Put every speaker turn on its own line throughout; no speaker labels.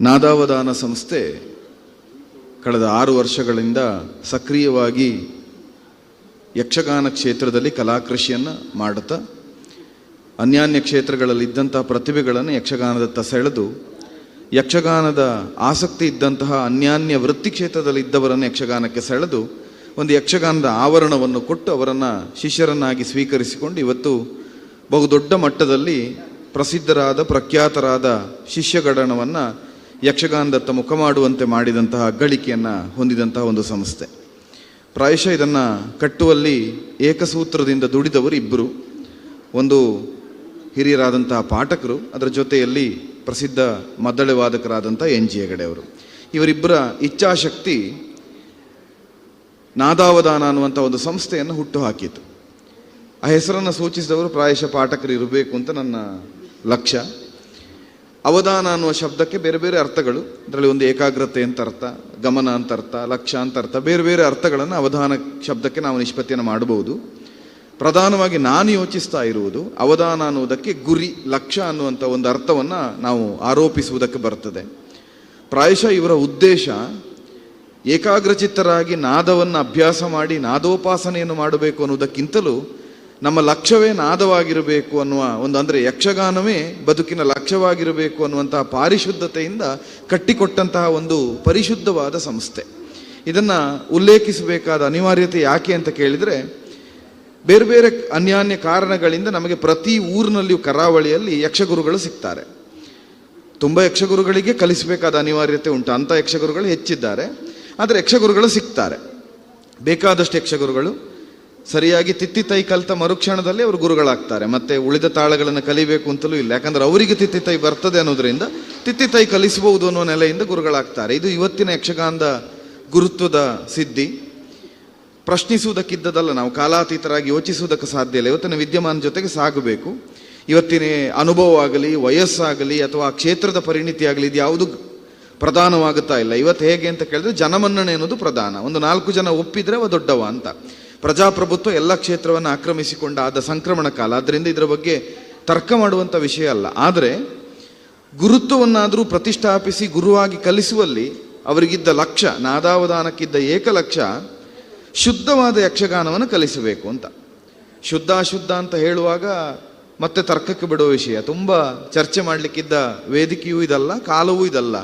ನಾದಾವಧಾನ ಸಂಸ್ಥೆ ಕಳೆದ ಆರು ವರ್ಷಗಳಿಂದ ಸಕ್ರಿಯವಾಗಿ ಯಕ್ಷಗಾನ ಕ್ಷೇತ್ರದಲ್ಲಿ ಕಲಾಕೃಷಿಯನ್ನು ಮಾಡುತ್ತಾ, ಅನ್ಯಾನ್ಯ ಕ್ಷೇತ್ರಗಳಲ್ಲಿದ್ದಂತಹ ಪ್ರತಿಭೆಗಳನ್ನು ಯಕ್ಷಗಾನದತ್ತ ಸೆಳೆದು, ಯಕ್ಷಗಾನದ ಆಸಕ್ತಿ ಇದ್ದಂತಹ ಅನ್ಯಾನ್ಯ ವೃತ್ತಿ ಕ್ಷೇತ್ರದಲ್ಲಿ ಇದ್ದವರನ್ನು ಯಕ್ಷಗಾನಕ್ಕೆ ಸೆಳೆದು, ಒಂದು ಯಕ್ಷಗಾನದ ಆವರಣವನ್ನು ಕೊಟ್ಟು ಅವರನ್ನು ಶಿಷ್ಯರನ್ನಾಗಿ ಸ್ವೀಕರಿಸಿಕೊಂಡು ಇವತ್ತು ಬಹುದೊಡ್ಡ ಮಟ್ಟದಲ್ಲಿ ಪ್ರಸಿದ್ಧರಾದ, ಪ್ರಖ್ಯಾತರಾದ ಶಿಷ್ಯಗಣವನ್ನು ಯಕ್ಷಗಾನದತ್ತ ಮುಖ ಮಾಡುವಂತೆ ಮಾಡಿದಂತಹ ಗಳಿಕೆಯನ್ನು ಹೊಂದಿದಂತಹ ಒಂದು ಸಂಸ್ಥೆ. ಪ್ರಾಯಶಃ ಇದನ್ನು ಕಟ್ಟುವಲ್ಲಿ ಏಕಸೂತ್ರದಿಂದ ದುಡಿದವರು ಇಬ್ಬರು ಒಂದು ಹಿರಿಯರಾದಂತಹ ಪಾಠಕರು, ಅದರ ಜೊತೆಯಲ್ಲಿ ಪ್ರಸಿದ್ಧ ಮದ್ದಳೆ ವಾದಕರಾದಂಥ ಎನ್. ಜಿ. ಹೆಗಡೆಯವರು. ಇವರಿಬ್ಬರ ಇಚ್ಛಾಶಕ್ತಿ ನಾದಾವಧಾನ ಅನ್ನುವಂಥ ಒಂದು ಸಂಸ್ಥೆಯನ್ನು ಹುಟ್ಟು ಹಾಕಿತು ಆ ಹೆಸರನ್ನು ಸೂಚಿಸಿದವರು ಪ್ರಾಯಶಃ ಪಾಠಕರು ಇರಬೇಕು ಅಂತ ನನ್ನ ಲಕ್ಷ್ಯ. ಅವಧಾನ ಅನ್ನುವ ಶಬ್ದಕ್ಕೆ ಬೇರೆ ಬೇರೆ ಅರ್ಥಗಳು. ಅದರಲ್ಲಿ ಒಂದು ಏಕಾಗ್ರತೆ ಅಂತ ಅರ್ಥ, ಗಮನ ಅಂತ ಅರ್ಥ ಲಕ್ಷ್ಯ ಅಂತ ಅರ್ಥ, ಬೇರೆ ಬೇರೆ ಅರ್ಥಗಳನ್ನು ಅವಧಾನ ಶಬ್ದಕ್ಕೆ ನಾವು ನಿಷ್ಪತ್ತಿಯನ್ನು ಮಾಡಬಹುದು. ಪ್ರಧಾನವಾಗಿ ನಾನು ಯೋಚಿಸ್ತಾ ಇರುವುದು ಅವಧಾನ ಅನ್ನುವುದಕ್ಕೆ ಗುರಿ ಲಕ್ಷ್ಯ ಅನ್ನುವಂಥ ಒಂದು ಅರ್ಥವನ್ನು ನಾವು ಆರೋಪಿಸುವುದಕ್ಕೆ ಬರ್ತದೆ. ಪ್ರಾಯಶಃ ಇವರ ಉದ್ದೇಶ ಏಕಾಗ್ರಚಿತ್ತರಾಗಿ ನಾದವನ್ನು ಅಭ್ಯಾಸ ಮಾಡಿ ನಾದೋಪಾಸನೆಯನ್ನು ಮಾಡಬೇಕು ಅನ್ನುವುದಕ್ಕಿಂತಲೂ ನಮ್ಮ ಲಕ್ಷ್ಯವೇ ನಾದವಾಗಿರಬೇಕು ಅನ್ನುವ ಒಂದು, ಅಂದರೆ ಯಕ್ಷಗಾನವೇ ಬದುಕಿನ ಲಕ್ಷ್ಯವಾಗಿರಬೇಕು ಅನ್ನುವಂತಹ ಪಾರಿಶುದ್ಧತೆಯಿಂದ ಕಟ್ಟಿಕೊಟ್ಟಂತಹ ಒಂದು ಪರಿಶುದ್ಧವಾದ ಸಂಸ್ಥೆ. ಇದನ್ನು ಉಲ್ಲೇಖಿಸಬೇಕಾದ ಅನಿವಾರ್ಯತೆ ಯಾಕೆ ಅಂತ ಕೇಳಿದರೆ, ಬೇರೆ ಬೇರೆ ಅನ್ಯಾನ್ಯ ಕಾರಣಗಳಿಂದ ನಮಗೆ ಪ್ರತಿ ಊರಿನಲ್ಲಿಯೂ ಕರಾವಳಿಯಲ್ಲಿ ಯಕ್ಷಗುರುಗಳು ಸಿಗ್ತಾರೆ. ತುಂಬ ಯಕ್ಷಗುರುಗಳಿಗೆ ಕಲಿಸಬೇಕಾದ ಅನಿವಾರ್ಯತೆ ಉಂಟು ಅಂಥ ಯಕ್ಷಗುರುಗಳು ಹೆಚ್ಚಿದ್ದಾರೆ, ಆದರೆ ಯಕ್ಷಗುರುಗಳು ಸಿಗ್ತಾರೆ. ಬೇಕಾದಷ್ಟು ಯಕ್ಷಗುರುಗಳು ಸರಿಯಾಗಿ ತಿತ್ತಿ ತೈ ಕಲಿತ ಮರುಕ್ಷಣದಲ್ಲಿ ಅವರು ಗುರುಗಳಾಗ್ತಾರೆ. ಮತ್ತೆ ಉಳಿದ ತಾಳಗಳನ್ನು ಕಲಿಬೇಕು ಅಂತಲೂ ಇಲ್ಲ. ಯಾಕಂದ್ರೆ ಅವರಿಗೆ ತಿತ್ತಿ ತೈ ಬರ್ತದೆ ಅನ್ನೋದರಿಂದ ತಿತ್ತಿ ತೈ ಕಲಿಸಬಹುದು ಅನ್ನೋ ನೆಲೆಯಿಂದ ಗುರುಗಳಾಗ್ತಾರೆ. ಇದು ಇವತ್ತಿನ ಯಕ್ಷಗಾನದ ಗುರುತ್ವದ ಸಿದ್ಧಿ. ಪ್ರಶ್ನಿಸುವುದಕ್ಕಿದ್ದದಲ್ಲ ನಾವು, ಕಾಲಾತೀತರಾಗಿ ಯೋಚಿಸುವುದಕ್ಕೆ ಸಾಧ್ಯ ಇಲ್ಲ. ಇವತ್ತಿನ ವಿದ್ಯಮಾನ ಜೊತೆಗೆ ಸಾಗಬೇಕು. ಇವತ್ತಿನ ಅನುಭವ ಆಗಲಿ ವಯಸ್ಸಾಗಲಿ, ಅಥವಾ ಆ ಕ್ಷೇತ್ರದ ಪರಿಣಿತಿ ಆಗಲಿ ಇದು ಯಾವುದು ಪ್ರಧಾನವಾಗುತ್ತಾ ಇಲ್ಲ. ಇವತ್ತು ಹೇಗೆ ಅಂತ ಕೇಳಿದ್ರೆ, ಜನಮನ್ನಣೆ ಅನ್ನೋದು ಪ್ರಧಾನ. ಒಂದು ನಾಲ್ಕು ಜನ ಒಪ್ಪಿದ್ರೆ ಅವ ದೊಡ್ಡವ ಅಂತ. ಪ್ರಜಾಪ್ರಭುತ್ವ ಎಲ್ಲ ಕ್ಷೇತ್ರವನ್ನು ಆಕ್ರಮಿಸಿಕೊಂಡ ಆದ ಸಂಕ್ರಮಣ ಕಾಲ. ಆದ್ದರಿಂದ ಇದರ ಬಗ್ಗೆ ತರ್ಕ ಮಾಡುವಂಥ ವಿಷಯ ಅಲ್ಲ. ಆದರೆ ಗುರುತ್ವವನ್ನಾದರೂ ಪ್ರತಿಷ್ಠಾಪಿಸಿ ಗುರುವಾಗಿ ಕಲಿಸುವಲ್ಲಿ ಅವರಿಗಿದ್ದ ಲಕ್ಷ್ಯ ನಾದಾವಧಾನಕ್ಕಿದ್ದ ಏಕಲಕ್ಷ್ಯ ಶುದ್ಧವಾದ ಯಕ್ಷಗಾನವನ್ನು ಕಲಿಸಬೇಕು ಅಂತ. ಶುದ್ಧ ಅಶುದ್ಧ ಅಂತ ಹೇಳುವಾಗ ಮತ್ತೆ ತರ್ಕಕ್ಕೆ ಬಿಡುವ ವಿಷಯ. ತುಂಬ ಚರ್ಚೆ ಮಾಡಲಿಕ್ಕಿದ್ದ ವೇದಿಕೆಯೂ ಇದಲ್ಲ, ಕಾಲವೂ ಇದಲ್ಲ.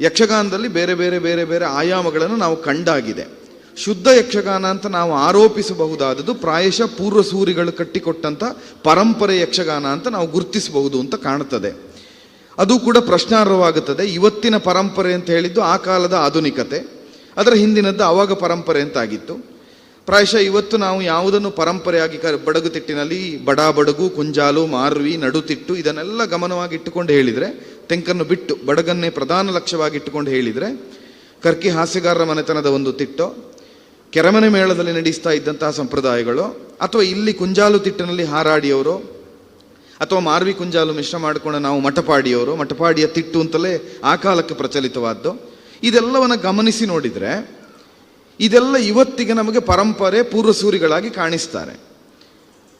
ಯಕ್ಷಗಾನದಲ್ಲಿ ಬೇರೆ ಬೇರೆ ಬೇರೆ ಬೇರೆ ಆಯಾಮಗಳನ್ನು ನಾವು ಕಂಡಾಗಿದೆ. ಶುದ್ಧ ಯಕ್ಷಗಾನ ಅಂತ ನಾವು ಆರೋಪಿಸಬಹುದಾದದ್ದು, ಪ್ರಾಯಶಃ ಪೂರ್ವ ಸೂರಿಗಳು ಕಟ್ಟಿಕೊಟ್ಟಂಥ ಪರಂಪರೆ ಯಕ್ಷಗಾನ ಅಂತ ನಾವು ಗುರುತಿಸಬಹುದು ಅಂತ ಕಾಣುತ್ತದೆ. ಅದು ಕೂಡ ಪ್ರಶ್ನಾರ್ಹವಾಗುತ್ತದೆ. ಇವತ್ತಿನ ಪರಂಪರೆ ಅಂತ ಹೇಳಿದ್ದು ಆ ಕಾಲದ ಆಧುನಿಕತೆ, ಅದರ ಹಿಂದಿನದ್ದು ಅವಾಗ ಪರಂಪರೆ ಅಂತಾಗಿತ್ತು. ಪ್ರಾಯಶಃ ಇವತ್ತು ನಾವು ಯಾವುದನ್ನು ಪರಂಪರೆಯಾಗಿ ಕ ಬಡಗುತಿಟ್ಟಿನಲ್ಲಿ ಬಡ, ಬಡಗು, ಕುಂಜಾಲು, ಮಾರ್ವಿ, ನಡುತಿಟ್ಟು ಇದನ್ನೆಲ್ಲ ಗಮನವಾಗಿ ಇಟ್ಟುಕೊಂಡು ಹೇಳಿದರೆ, ತೆಂಕನ್ನು ಬಿಟ್ಟು ಬಡಗನ್ನೇ ಪ್ರಧಾನ ಲಕ್ಷ್ಯವಾಗಿ ಇಟ್ಟುಕೊಂಡು ಹೇಳಿದರೆ, ಕರ್ಕಿ ಹಾಸ್ಯಗಾರರ ಮನೆತನದ ಒಂದು ತಿಟ್ಟು ಕೆರೆಮನೆ ಮೇಳದಲ್ಲಿ ನಡೆಸ್ತಾ ಇದ್ದಂತಹ ಸಂಪ್ರದಾಯಗಳು, ಅಥವಾ ಇಲ್ಲಿ ಕುಂಜಾಲು ತಿಟ್ಟಿನಲ್ಲಿ ಹಾರಾಡಿಯವರು, ಅಥವಾ ಮಾರ್ವಿ ಕುಂಜಾಲು ಮಿಶ್ರ ಮಾಡಿಕೊಂಡು ನಾವು ಮಠಪಾಡಿಯವರು, ಮಠಪಾಡಿಯ ತಿಟ್ಟು ಅಂತಲೇ ಆ ಕಾಲಕ್ಕೆ ಪ್ರಚಲಿತವಾದ್ದು. ಇದೆಲ್ಲವನ್ನು ಗಮನಿಸಿ ನೋಡಿದರೆ, ಇದೆಲ್ಲ ಇವತ್ತಿಗೆ ನಮಗೆ ಪರಂಪರೆ ಪೂರ್ವಸೂರಿಗಳಾಗಿ ಕಾಣಿಸ್ತಾರೆ.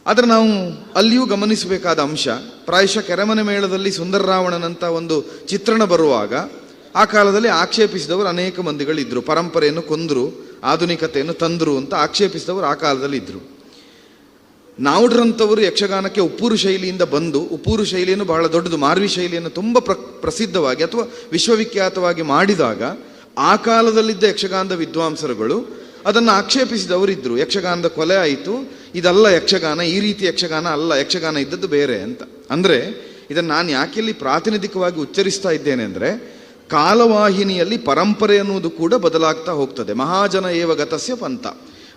ಆದರೆ ನಾವು ಅಲ್ಲಿಯೂ ಗಮನಿಸಬೇಕಾದ ಅಂಶ, ಪ್ರಾಯಶಃ ಕೆರೆಮನೆ ಮೇಳದಲ್ಲಿ ಸುಂದರ ರಾವಣನಂತ ಒಂದು ಚಿತ್ರಣ ಬರುವಾಗ, ಆ ಕಾಲದಲ್ಲಿ ಆಕ್ಷೇಪಿಸಿದವರು ಅನೇಕ ಮಂದಿಗಳಿದ್ದರು ಪರಂಪರೆಯನ್ನು ಕೊಂದರು ಆಧುನಿಕತೆಯನ್ನು ತಂದರು ಅಂತ ಆಕ್ಷೇಪಿಸಿದವರು ಆ ಕಾಲದಲ್ಲಿ ಇದ್ದರು ನಾವುಡ್ರಂಥವರು ಯಕ್ಷಗಾನಕ್ಕೆ ಉಪ್ಪೂರು ಶೈಲಿಯಿಂದ ಬಂದು, ಉಪ್ಪೂರು ಶೈಲಿಯನ್ನು ಬಹಳ ದೊಡ್ಡದು, ಮಾರ್ವಿ ಶೈಲಿಯನ್ನು ತುಂಬ ಪ್ರ, ಪ್ರಸಿದ್ಧವಾಗಿ ಅಥವಾ ವಿಶ್ವವಿಖ್ಯಾತವಾಗಿ ಮಾಡಿದಾಗ ಆ ಕಾಲದಲ್ಲಿದ್ದ ಯಕ್ಷಗಾನದ ವಿದ್ವಾಂಸರುಗಳು ಅದನ್ನು ಆಕ್ಷೇಪಿಸಿದವರಿದ್ದರು ಯಕ್ಷಗಾನದ ಕೊಲೆ ಆಯಿತು, ಇದಲ್ಲ ಯಕ್ಷಗಾನ, ಈ ರೀತಿ ಯಕ್ಷಗಾನ ಅಲ್ಲ, ಯಕ್ಷಗಾನ ಇದ್ದದ್ದು ಬೇರೆ ಅಂತ. ಅಂದರೆ ಇದನ್ನು ನಾನು ಯಾಕೆಲ್ಲಿ ಪ್ರಾತಿನಿಧಿಕವಾಗಿ ಉಚ್ಚರಿಸ್ತಾ ಇದ್ದೇನೆ ಅಂದರೆ ಕಾಲವಾಹಿನಿಯಲ್ಲಿ ಪರಂಪರೆ ಅನ್ನುವುದು ಕೂಡ ಬದಲಾಗ್ತಾ ಹೋಗ್ತದೆ. ಮಹಾಜನ ಏವ ಗತಸ್ಯ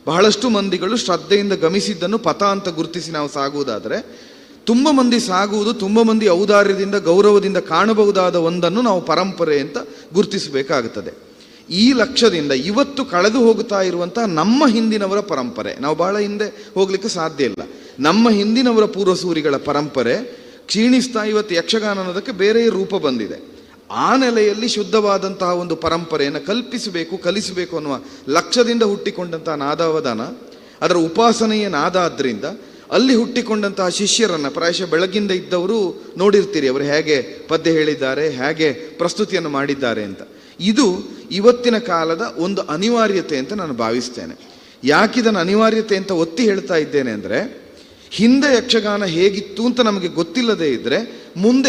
ಬಹಳಷ್ಟು ಮಂದಿಗಳು ಶ್ರದ್ಧೆಯಿಂದ ಗಮಿಸಿದ್ದನ್ನು ಪಥ ಅಂತ ಗುರುತಿಸಿ ನಾವು ಸಾಗುವುದಾದರೆ, ತುಂಬ ಮಂದಿ ಸಾಗುವುದು ತುಂಬ ಮಂದಿ ಔದಾರ್ಯದಿಂದ, ಗೌರವದಿಂದ ಕಾಣಬಹುದಾದ ಒಂದನ್ನು ನಾವು ಪರಂಪರೆ ಅಂತ ಗುರುತಿಸಬೇಕಾಗುತ್ತದೆ. ಈ ಲಕ್ಷ್ಯದಿಂದ ಇವತ್ತು ಕಳೆದು ಹೋಗುತ್ತಾ ಇರುವಂತಹ ನಮ್ಮ ಹಿಂದಿನವರ ಪರಂಪರೆ, ನಾವು ಬಹಳ ಹಿಂದೆ ಹೋಗಲಿಕ್ಕೆ ಸಾಧ್ಯ ಇಲ್ಲ. ನಮ್ಮ ಹಿಂದಿನವರ ಪೂರ್ವಸೂರಿಗಳ ಪರಂಪರೆ ಕ್ಷೀಣಿಸ್ತಾ ಇವತ್ತು ಯಕ್ಷಗಾನ ಅನ್ನೋದಕ್ಕೆ ಬೇರೆ ರೂಪ ಬಂದಿದೆ. ಆ ನೆಲೆಯಲ್ಲಿ ಶುದ್ಧವಾದಂತಹ ಒಂದು ಪರಂಪರೆಯನ್ನು ಕಲ್ಪಿಸಬೇಕು, ಕಲಿಸಬೇಕು ಅನ್ನುವ ಲಕ್ಷ್ಯದಿಂದ ಹುಟ್ಟಿಕೊಂಡಂತಹ ನಾದಾವಧಾನ, ಅದರ ಉಪಾಸನೆಯ ನಾದ ಆದ್ದರಿಂದ ಅಲ್ಲಿ ಹುಟ್ಟಿಕೊಂಡಂತಹ ಶಿಷ್ಯರನ್ನ, ಪ್ರಾಯಶಃ ಬೆಳಗಿಂದ ಇದ್ದವರು ನೋಡಿರ್ತೀರಿ ಅವರು ಹೇಗೆ ಪದ್ಯ ಹೇಳಿದ್ದಾರೆ, ಹೇಗೆ ಪ್ರಸ್ತುತಿಯನ್ನು ಮಾಡಿದ್ದಾರೆ ಅಂತ. ಇದು ಇವತ್ತಿನ ಕಾಲದ ಒಂದು ಅನಿವಾರ್ಯತೆ ಅಂತ ನಾನು ಭಾವಿಸ್ತೇನೆ. ಯಾಕಿದನ್ನು ಅನಿವಾರ್ಯತೆ ಅಂತ ಒತ್ತಿ ಹೇಳ್ತಾ ಇದ್ದೇನೆ ಅಂದರೆ, ಹಿಂದೆ ಯಕ್ಷಗಾನ ಹೇಗಿತ್ತು ಅಂತ ನಮಗೆ ಗೊತ್ತಿಲ್ಲದೆ ಇದ್ದರೆ ಮುಂದೆ